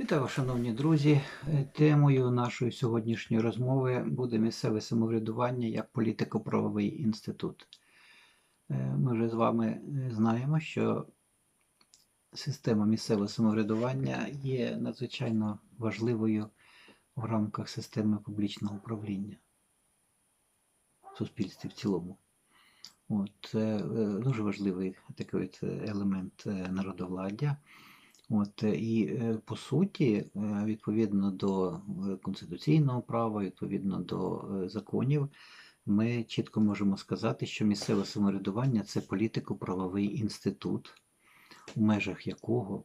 Вітаю, шановні друзі. Е, Темою нашої сьогоднішньої розмови буде місцеве самоврядування як політико-правовий інститут. Е, Ми вже з вами е, знаємо, що система місцевого самоврядування є надзвичайно важливою в рамках системи публічного управління в суспільстві в цілому. От, дуже важливий такий елемент народовладдя. От, е, і е, по суті, е, відповідно до конституційного права, відповідно до законів, ми чітко можемо сказати, що місцеве самоврядування це політико-правовий інститут, у межах якого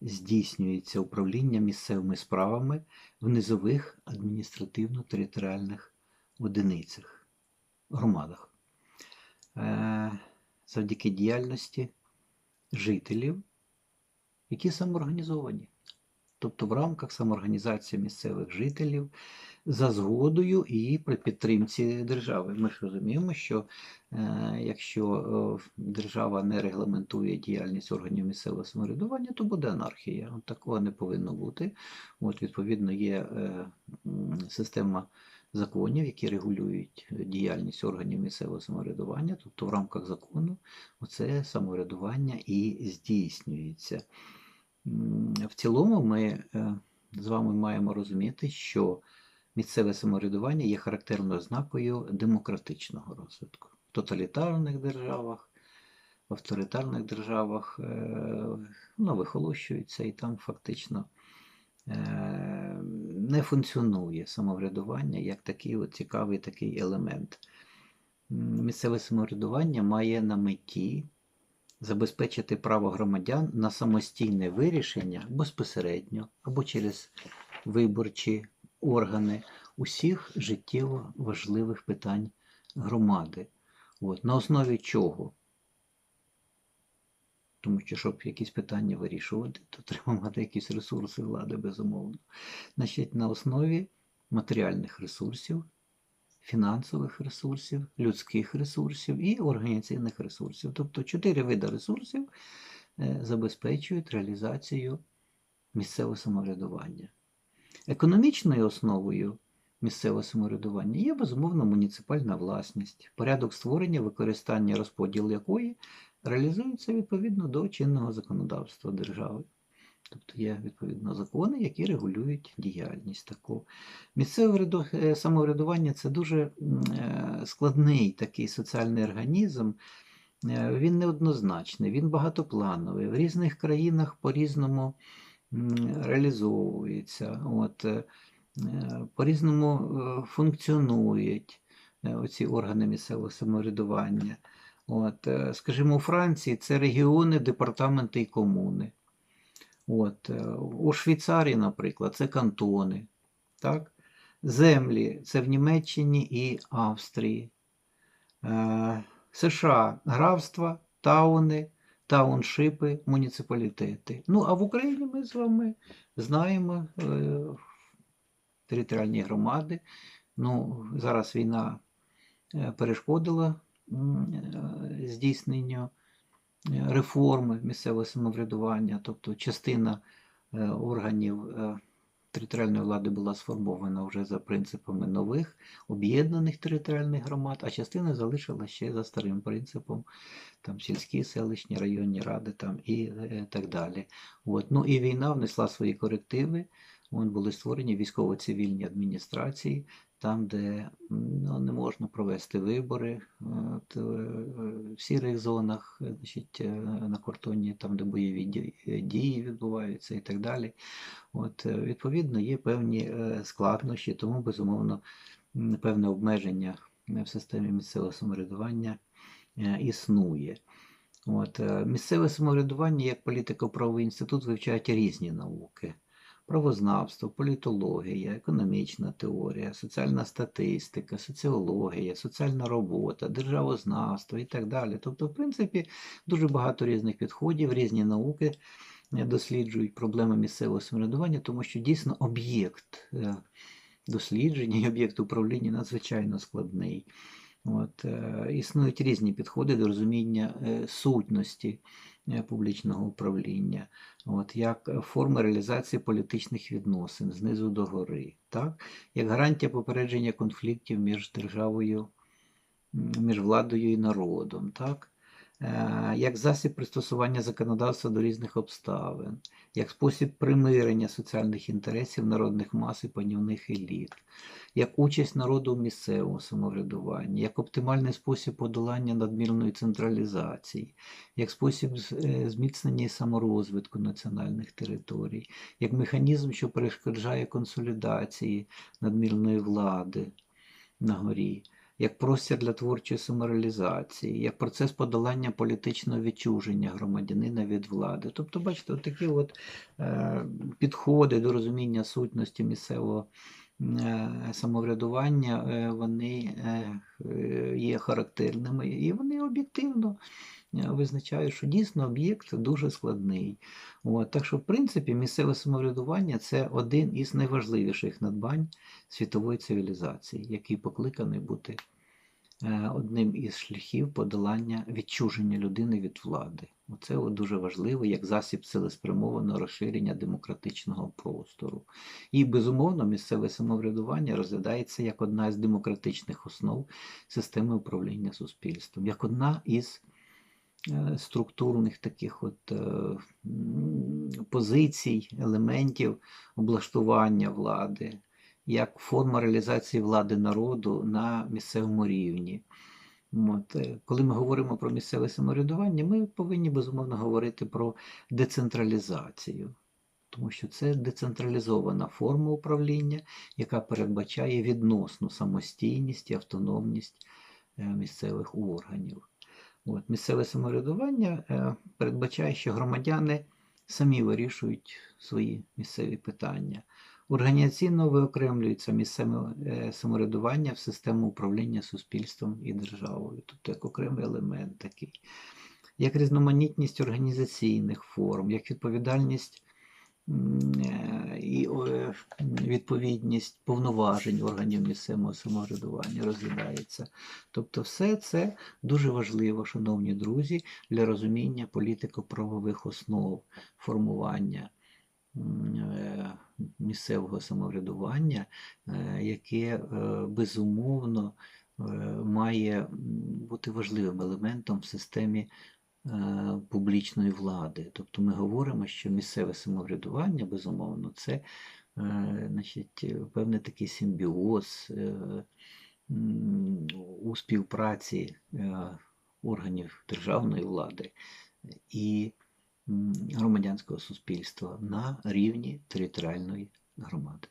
здійснюється управління місцевими справами в низових адміністративно-територіальних одиницях, громадах. Завдяки діяльності жителів які самоорганізовані. Тобто в рамках самоорганізації місцевих жителів за згодою і при підтримці держави. Ми ж розуміємо, що е, якщо е, держава не регламентує діяльність органів місцевого самоврядування, то буде анархія. От такого не повинно бути. От, відповідно, є е, система законів, які регулюють діяльність органів місцевого самоврядування, тобто в рамках закону оце самоврядування і здійснюється. В цілому ми е, з вами маємо розуміти, що місцеве самоврядування є характерною ознакою демократичного розвитку. В тоталітарних державах, в авторитарних державах е, воно вихолощується і там фактично е, не функціонує самоврядування як такий от цікавий такий елемент. Місцеве самоврядування має на меті забезпечити право громадян на самостійне вирішення безпосередньо або через виборчі органи усіх життєво важливих питань громади. От. На основі чого? Тому що, щоб якісь питання вирішувати, то треба мати якісь ресурси влади, безумовно. Значить, на основі матеріальних ресурсів, фінансових ресурсів, людських ресурсів і організаційних ресурсів. Тобто чотири види ресурсів е, забезпечують реалізацію місцевого самоврядування. Економічною основою місцевого самоврядування є безумовно муніципальна власність, порядок створення, використання розподілу якої реалізується відповідно до чинного законодавства держави. Тобто є відповідно закони, які регулюють діяльність таку. Місцеве е, самоврядування це дуже е, складний такий соціальний організм. Е, Він неоднозначний, він багатоплановий. В різних країнах по-різному реалізовується, от, по-різному функціонують оці органи місцевого самоврядування. От, скажімо, у Франції це регіони, департаменти і комуни. От, е, у Швейцарії, наприклад, це кантони. Так? Землі це в Німеччині і Австрії. Е, США графства, тауни, тауншипи, муніципалітети. Ну, а в Україні ми з вами знаємо е, територіальні громади. Ну, зараз війна е, перешкодила е, здійсненню реформи місцевого самоврядування, тобто частина е, органів е, територіальної влади була сформована вже за принципами нових об'єднаних територіальних громад, а частина залишилася ще за старим принципом, там сільські, селищні, районні ради там, і е, так далі. От. Ну і війна внесла свої корективи. Були створені військово-цивільні адміністрації, там, де ну, не можна провести вибори, от, е, в сірих зонах, е, значить, е, на кордоні, там, де бойові е, дії відбуваються і так далі. От, е, відповідно, є певні е, складнощі, тому, безумовно, певне обмеження е, в системі місцевого самоврядування е, існує. От, е, місцеве самоврядування як політико-правовий інститут вивчають різні науки. Правознавство, політологія, економічна теорія, соціальна статистика, соціологія, соціальна робота, державознавство і так далі. Тобто, в принципі, дуже багато різних підходів, різні науки е, досліджують проблеми місцевого самоврядування, тому що дійсно об'єкт е, дослідження і об'єкт управління надзвичайно складний. От, е, існують різні підходи до розуміння е, сутності е, публічного управління, от, як форма реалізації політичних відносин знизу до гори, так? як гарантія попередження конфліктів між державою, між владою і народом, так? Як засіб пристосування законодавства до різних обставин, як спосіб примирення соціальних інтересів народних мас і панівних еліт, як участь народу в місцевому самоврядуванні, як оптимальний спосіб подолання надмірної централізації, як спосіб е, зміцнення і саморозвитку національних територій, як механізм, що перешкоджає консолідації надмірної влади на горі, як простір для творчої самореалізації, як процес подолання політичного відчуження громадянина від влади. Тобто, бачите, от такі от е, підходи до розуміння сутності місцевого самоврядування, е, вони е, е, є характерними і вони об'єктивно е, визначають, що дійсно об'єкт дуже складний. От, так що, в принципі, місцеве самоврядування це один із найважливіших надбань світової цивілізації, який покликаний бути е, одним із шляхів подолання відчуження людини від влади. Оце дуже важливо як засіб цілеспрямованого розширення демократичного простору. І, безумовно, місцеве самоврядування розглядається як одна з демократичних основ системи управління суспільством, як одна із е, структурних таких от е, позицій, елементів облаштування влади, як форма реалізації влади народу на місцевому рівні. От, е, коли ми говоримо про місцеве самоврядування, ми повинні безумовно говорити про децентралізацію, тому що це децентралізована форма управління, яка передбачає відносну самостійність і автономність е, місцевих органів. От, місцеве самоврядування е, передбачає, що громадяни самі вирішують свої місцеві питання. Організаційно виокремлюється місцеве е, самоврядування в систему управління суспільством і державою, тобто як окремий елемент такий, як різноманітність організаційних форм, як відповідальність е, і е, відповідність повноважень органів місцевого самоврядування розглядається. Тобто, все це дуже важливо, шановні друзі, для розуміння політико-правових основ формування місцевого самоврядування, е, яке е, безумовно е, має бути важливим елементом в системі е, публічної влади. Тобто ми говоримо, що місцеве самоврядування, безумовно, це е, значить, е, певний такий симбіоз е, у співпраці е, органів державної влади і громадянського суспільства на рівні територіальної громади.